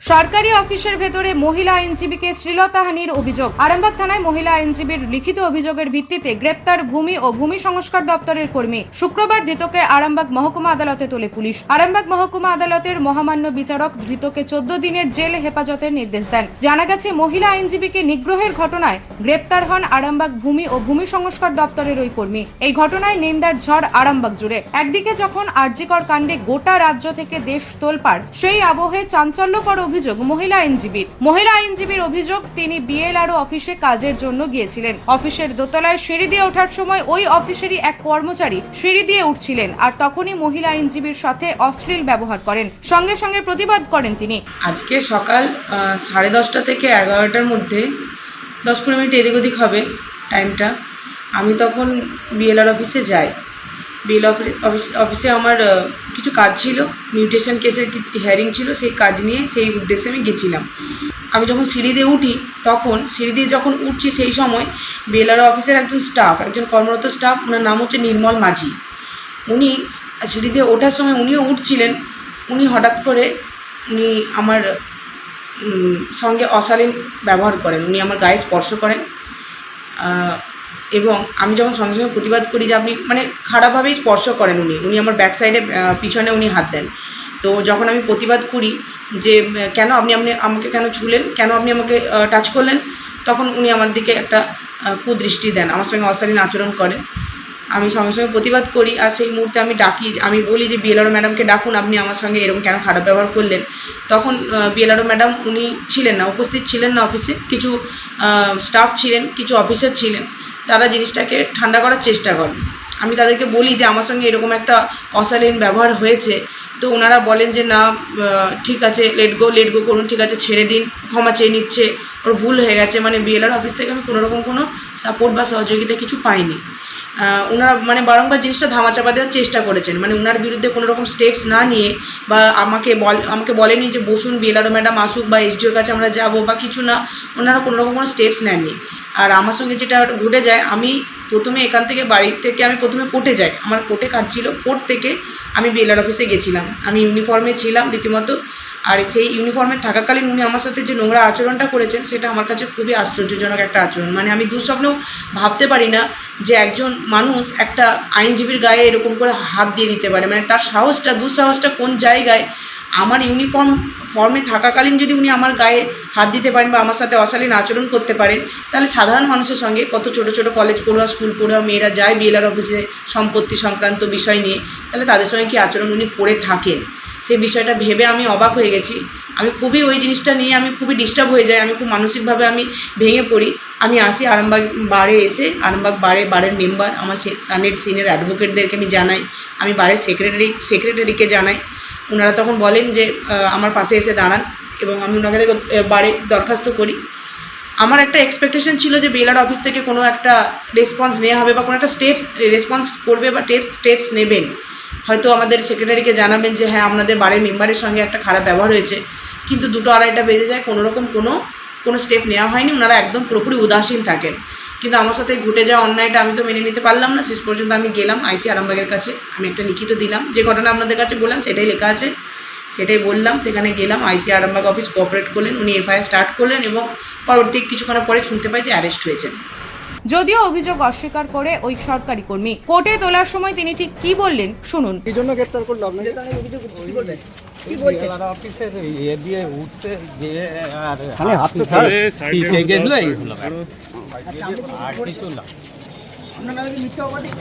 সরকারি অফিসের ভেতরে মহিলা আইনজীবীকে শ্লীলতাহানির অভিযোগ। আরামবাগ থানায় মহিলা আইনজীবীর লিখিত অভিযোগের ভিত্তিতে গ্রেপ্তার ভূমি ও ভূমি সংস্কার দপ্তরের কর্মী শুক্রবার ধৃতকে আরামবাগ মহকুমা আদালতে তোলে পুলিশ। আরামবাগ মহকুমা আদালতের মহামান্য বিচারক ধৃতকে চোদ্দ দিনের জেল হেফাজতের নির্দেশ দেন। জানা গেছে, মহিলা আইনজীবীকে নিগ্রহের ঘটনায় গ্রেপ্তার হন আরামবাগ ভূমি ও ভূমি সংস্কার দপ্তরের ওই কর্মী। এই ঘটনায় নিন্দার ঝড় আরামবাগ জুড়ে। একদিকে যখন আরজিকর কাণ্ডে গোটা রাজ্য থেকে দেশ তোলপাড়, সেই আবহে চাঞ্চল্যকর অভিযোগ, মহিলা আইনজীবীর। মহিলা আইনজীবীর অভিযোগ, তিনি বিএলআরও অফিসে কাজের জন্য গিয়েছিলেন। অফিসের দোতলায় সিঁড়ি দিয়ে ওঠার সময় ওই অফিসেরই এক কর্মচারী সিঁড়ি দিয়ে উঠছিলেন আর তখনই মহিলা আইনজীবীর সাথে অশ্লীল ব্যবহার করেন। সঙ্গে সঙ্গে প্রতিবাদ করেন তিনি। আজকে সকাল সাড়ে দশটা থেকে এগারোটার মধ্যে, দশ কুড়ি মিনিট এদিক ওদিক হবে টাইমটা আমি তখন বিএলআর অফিসে যাই। বিএল অফিস আমার কিছু কাজ ছিল মিউটেশন কেসের হিয়ারিং ছিল, সেই কাজ নিয়ে সেই উদ্দেশ্যে আমি গেছিলাম। আমি যখন সিঁড়ি দিয়ে উঠি, তখন সিঁড়ি দিয়ে যখন উঠছি সেই সময় বিএলআর অফিসের একজন স্টাফ একজন কর্মরত স্টাফ ওনার নাম হচ্ছে নির্মল মাঝি। উনি সিঁড়ি দিয়ে ওঠার সময় উনিও উঠছিলেন, উনি হঠাৎ করে উনি আমার সঙ্গে অশালীন ব্যবহার করেন, উনি আমার গায়ে স্পর্শ করেন। এবং আমি যখন সঙ্গে সঙ্গে প্রতিবাদ করি যে আপনি মানে খারাপভাবেই স্পর্শ করেন উনি। উনি আমার ব্যাক সাইডে পিছনে উনি হাত দেন। তো যখন আমি প্রতিবাদ করি যে, কেন আপনি আপনি আমাকে কেন ছুলেন? কেন আপনি আমাকে টাচ করলেন? তখন উনি আমার দিকে একটা কুদৃষ্টি দেন, আমার সঙ্গে অশালীন আচরণ করেন। আমি সঙ্গে সঙ্গে প্রতিবাদ করি আর সেই মুহূর্তে আমি ডাকি, আমি বলি যে, বিএলআরও ম্যাডামকে ডাকুন, আপনি আমার সঙ্গে এরকম কেন খারাপ ব্যবহার করলেন? তখন বিএলআরও ম্যাডাম উনি ছিলেন না, উপস্থিত ছিলেন না অফিসে কিছু স্টাফ ছিলেন, কিছু অফিসার ছিলেন। তারা জিনিসটাকে ঠান্ডা করার চেষ্টা করেন আমি তাদেরকে বলি যে, আমার সঙ্গে এরকম একটা অশালীন ব্যবহার হয়েছে। তো ওনারা বলেন যে, না ঠিক আছে লেট গো লেট গো করুন, ঠিক আছে, ছেড়ে দিন, ক্ষমা চেয়ে নিচ্ছে। ওর ভুল হয়ে গেছে। মানে বিএলআর অফিস থেকে আমি কোনোরকম কোনো সাপোর্ট বা সহযোগিতা কিছু পাইনি। ওনারা মানে বারংবার জিনিসটা ধামাচাপা দেওয়ার চেষ্টা করেছেন। মানে ওনার বিরুদ্ধে কোনো রকম স্টেপস না নিয়ে বা আমাকে বল আমাকে বলেনি যে, বসুন বিএলআরও ম্যাডাম আসুক বা এসডিওর কাছে আমরা যাব বা কিছু না। ওনারা কোনো রকম কোনো স্টেপস নেননি। আর আমার সঙ্গে যেটা ঘটে যায়, আমি প্রথমে এখান থেকে বাড়ি থেকে আমি প্রথমে কোর্টে যাই। আমার কোর্টে কাজ ছিল। কোর্ট থেকে আমি বিএলআর অফিসে গেছিলাম। আমি ইউনিফর্মে ছিলাম রীতিমতো। আর সেই ইউনিফর্মে থাকাকালীন উনি আমার সাথে যে নোংরা আচরণটা করেছেন সেটা আমার কাছে খুবই আশ্চর্যজনক একটা আচরণ। মানে আমি দুঃস্বপ্নেও ভাবতে পারি না যে একজন মানুষ একটা আইনজীবীর গায়ে এরকম করে হাত দিয়ে দিতে পারে। মানে তার সাহসটা, দুঃসাহসটা কোন জায়গায়? আমার ইউনিফর্ম, ফর্মে থাকাকালীন যদি উনি আমার গায়ে হাত দিতে পারেন বা আমার সাথে অশালীন আচরণ করতে পারেন, তাহলে সাধারণ মানুষের সঙ্গে কত ছোট ছোট কলেজ পড়ুয়া স্কুল পড়ুয়া মেয়েরা যায় বিএলআর অফিসে সম্পত্তি সংক্রান্ত বিষয় নিয়ে। তাহলে তাদের সঙ্গে কি আচরণ উনি করে থাকেন? সেই বিষয়টা ভেবে আমি অবাক হয়ে গেছি। আমি খুবই ওই জিনিসটা নিয়ে আমি খুবই ডিস্টার্ব হয়ে যাই, আমি খুব মানসিকভাবে আমি ভেঙে পড়ি। আমি আসি আরামবাগ বারে এসে, আরামবাগ বারে বারের মেম্বার আমার রানের সিনিয়র অ্যাডভোকেটদেরকে আমি জানাই। আমি বারের সেক্রেটারি সেক্রেটারিকে জানাই। ওনারা তখন বলেন যে আমার পাশে এসে দাঁড়ান এবং আমি ওনাদের বারে দরখাস্ত করি। আমার একটা এক্সপেকটেশন ছিল যে বেলার অফিস থেকে কোনো একটা রেসপন্স নেওয়া হবে বা কোনো একটা স্টেপস রেসপন্স করবে বা টেপস স্টেপস নেবেন। হয়তো আমাদের সেক্রেটারিকে জানাবেন যে হ্যাঁ আপনাদের বাড়ির মেম্বারের সঙ্গে একটা খারাপ ব্যবহার হয়েছে। কিন্তু দুটো আড়াইটা বেজে যায়, কোনো রকম কোনো কোনো স্টেপ নেওয়া হয়নি, ওনারা একদম পুরোপুরি উদাসীন থাকেন। কিন্তু আমার সাথে ঘটে যাওয়া অন্যায়টা আমি তো মেনে নিতে পারলাম না। শেষ পর্যন্ত আমি গেলাম, আইসি আরামবাগের কাছে। আমি একটা লিখিত দিলাম। যে ঘটনা আপনাদের কাছে বললাম, সেটাই লেখা আছে। সেটাই বললাম সেখানে গেলাম আইসি আরামবাগ অফিস কোঅপারেট করলেন উনি এফআইআর স্টার্ট করলেন এবং পরবর্তী কিছুক্ষণ পরে শুনতে পাই যে অ্যারেস্ট হয়েছেন। যদিও অভিযোগ অস্বীকার করে ওই সরকারি কর্মী কোর্টে তোলার সময় তিনি ঠিক কি বললেন শুনুন। কি জন্য গ্রেপ্তার করল আপনাকে? অফিসের ইয়ে না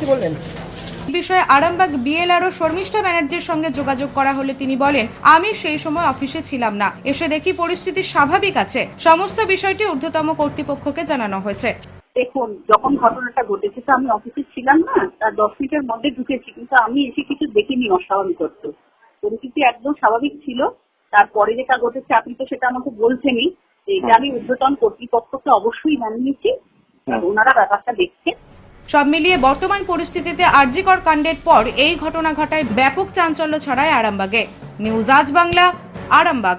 কি বললেন? এই বিষয়ে আরামবাগ বিএলআরও শর্মিষ্ঠা ব্যানার্জির সঙ্গে যোগাযোগ করা হলে তিনি বলেন আমি সেই সময় অফিসে ছিলাম না। এসে দেখি পরিস্থিতি স্বাভাবিক আছে। সমস্ত বিষয়টি ঊর্ধ্বতম কর্তৃপক্ষকে জানানো হয়েছে। দেখুন যখন ঘটনাটা ঘটেছে তো আমি অফিসে ছিলাম না তার দশ মিনিটের মধ্যে ঢুকেছি। কিন্তু আমি এসে কিছু দেখিনি অস্বাভাবিকত্ব পরিস্থিতি একদম স্বাভাবিক ছিল। তারপরে যেটা ঘটেছে আপনি তো সেটা আমাকে বলছেনই যে এটা আমি ঊর্ধ্বতন কর্তৃপক্ষকে অবশ্যই জানিয়েছি। আর ওনারা ব্যাপারটা দেখছে সব মিলিয়ে বর্তমান পরিস্থিতিতে আরজিকর কাণ্ডের পর এই ঘটনা ঘটায় ব্যাপক চাঞ্চল্য ছড়ায় আরামবাগে। নিউজ আজ বাংলা, আরামবাগ।